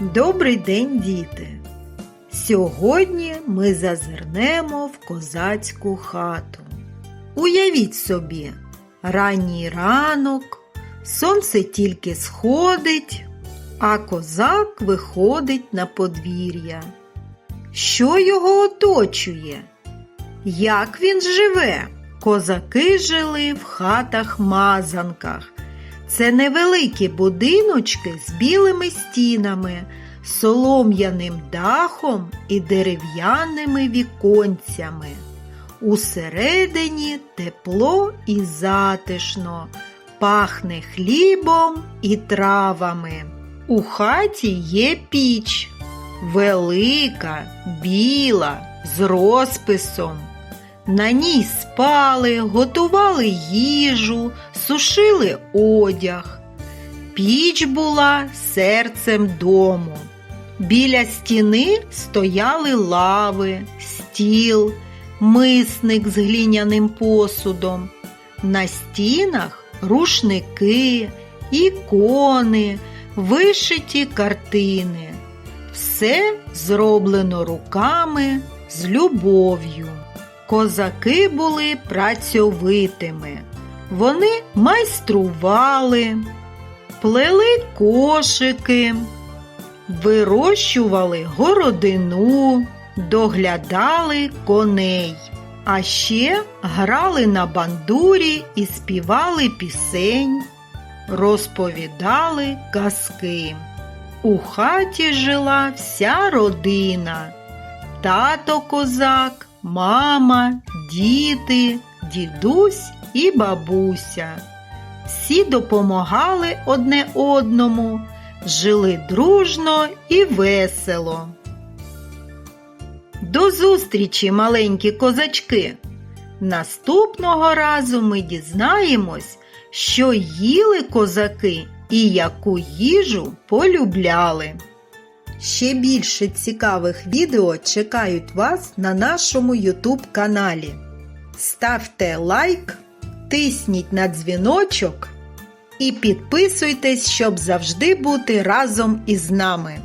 Добрий день, діти! Сьогодні ми зазирнемо в козацьку хату. Уявіть собі, ранній ранок, сонце тільки сходить, а козак виходить на подвір'я. Що його оточує? Як він живе? Козаки жили в хатах-мазанках. Це невеликі будиночки з білими стінами, солом'яним дахом і дерев'яними віконцями. Усередині тепло і затишно, пахне хлібом і травами. У хаті є піч, велика, біла, з розписом. На ній спали, готували їжу, сушили одяг. Піч була серцем дому. Біля стіни стояли лави, стіл, мисник з глиняним посудом. На стінах рушники, ікони, вишиті картини. Все зроблено руками з любов'ю. Козаки були працьовитими. Вони майстрували, плели кошики, вирощували городину, доглядали коней, а ще грали на бандурі і співали пісень, розповідали казки. У хаті жила вся родина, тато козак, мама, діти, дідусь і бабуся. Всі допомагали одне одному, жили дружно і весело. До зустрічі, маленькі козачки! Наступного разу ми дізнаємось, що їли козаки і яку їжу полюбляли. Ще більше цікавих відео чекають вас на нашому YouTube каналі. Ставте лайк, тисніть на дзвіночок і підписуйтесь, щоб завжди бути разом із нами.